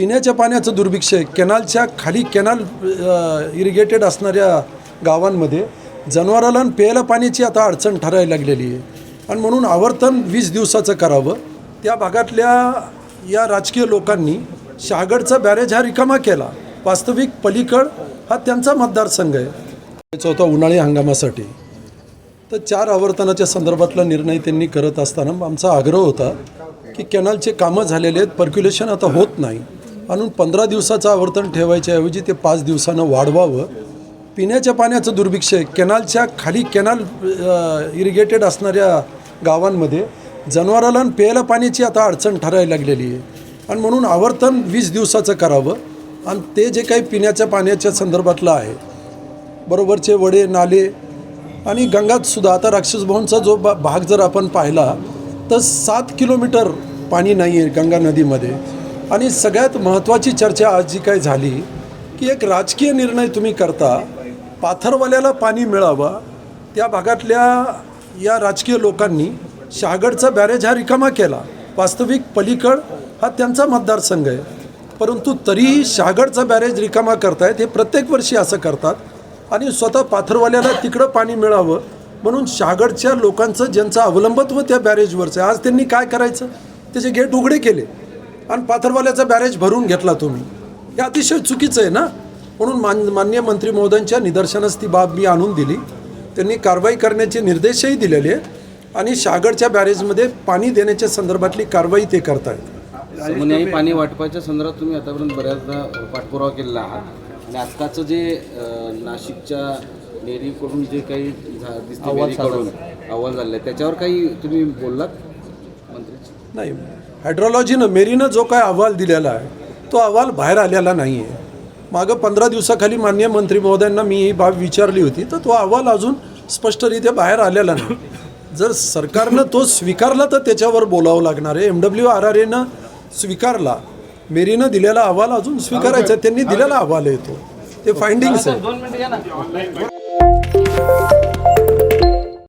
पिण्याच्या पाण्याचं दुर्भिक्ष आहे. कॅनालच्या खाली कॅनाल इरिगेटेड असणाऱ्या गावांमध्ये जनावराला आणि प्यायला पाण्याची आता अडचण ठरायला लागलेली आहे. आणि म्हणून आवर्तन वीस दिवसाचं करावं. त्या भागातल्या या राजकीय लोकांनी शहागडचा बॅरेज हा रिकामा केला. वास्तविक पलीकड हा त्यांचा मतदारसंघ आहे. चौथा होता उन्हाळी हंगामासाठी. तर चार आवर्तनाच्या संदर्भातला निर्णय त्यांनी करत असताना आमचा आग्रह होता की कॅनलचे कामं झालेले आहेत पर्क्युलेशन आता होत नाही. म्हणून पंधरा दिवसाचं आवर्तन ठेवायच्या ऐवजी ते पाच दिवसानं वाढवावं. पिण्याच्या पाण्याचं दुर्भिक्ष आहे. कॅनालच्या खाली कॅनाल इरिगेटेड असणाऱ्या गावांमध्ये जनावराला आणि प्यायला पाण्याची आता अडचण ठरायला लागलेली आहे. आणि म्हणून आवर्तन वीस दिवसाचं करावं. आणि ते जे काही पिण्याच्या पाण्याच्या संदर्भातलं आहे बरोबरचे वडे नाले आणि गंगातसुद्धा आता राक्षस भवनचा जो भाग जर आपण पाहिला तर सात किलोमीटर पाणी नाही आहे गंगा नदीमध्ये. आणि सगळ्यात महत्त्वाची चर्चा आज जी काय झाली की एक राजकीय निर्णय तुम्ही करता पाथरवाल्याला पाणी मिळावं त्या भागातल्या या राजकीय लोकांनी शहागडचा बॅरेज हा रिकामा केला. वास्तविक पलीकड हा त्यांचा मतदारसंघ आहे. परंतु तरीही शहागडचा बॅरेज रिकामा करतायत हे प्रत्येक वर्षी असं करतात. आणि स्वतः पाथरवाल्याला तिकडं पाणी मिळावं म्हणून शहागडच्या लोकांचं ज्यांचं अवलंबत्व त्या बॅरेजवरचं आहे. आज त्यांनी काय करायचं? त्याचे गेट उघडे केले. आणि पाथरवाल्याचा बॅरेज भरून घेतला तुम्ही. हे अतिशय चुकीचं आहे ना? म्हणून मान मान्य मंत्री महोदयांच्या निदर्शनास ती बाब मी आणून दिली. त्यांनी कारवाई करण्याचे निर्देशही दिलेले आहेत आणि शहागडच्या बॅरेजमध्ये पाणी देण्याच्या संदर्भातली कारवाई ते करतायत. पाणी वाटपाच्या संदर्भात तुम्ही आतापर्यंत बऱ्याचदा पाठपुरावा केलेला आहात. आणि आत्ताचं जे नाशिकच्या नेरीकडून जे काही अहवाल झालेलं आहे त्याच्यावर काही तुम्ही बोललात? मंत्री नाही हायड्रॉलॉजीनं मेरीनं जो काय अहवाल दिलेला आहे तो अहवाल बाहेर आलेला नाही आहे मागं पंधरा दिवसाखाली मान्य मंत्री महोदयांना मी ही बाब विचारली होती तर तो अहवाल अजून स्पष्टरित्या बाहेर आलेला नाही. जर सरकारनं तो स्वीकारला तर त्याच्यावर बोलावं लागणार आहे. एम डब्ल्यू आर आर एनं स्वीकारला. मेरीनं दिलेला अहवाल अजून स्वीकारायचा. त्यांनी दिलेला अहवाल आहे तो. ते फाइंडिंग्स आहे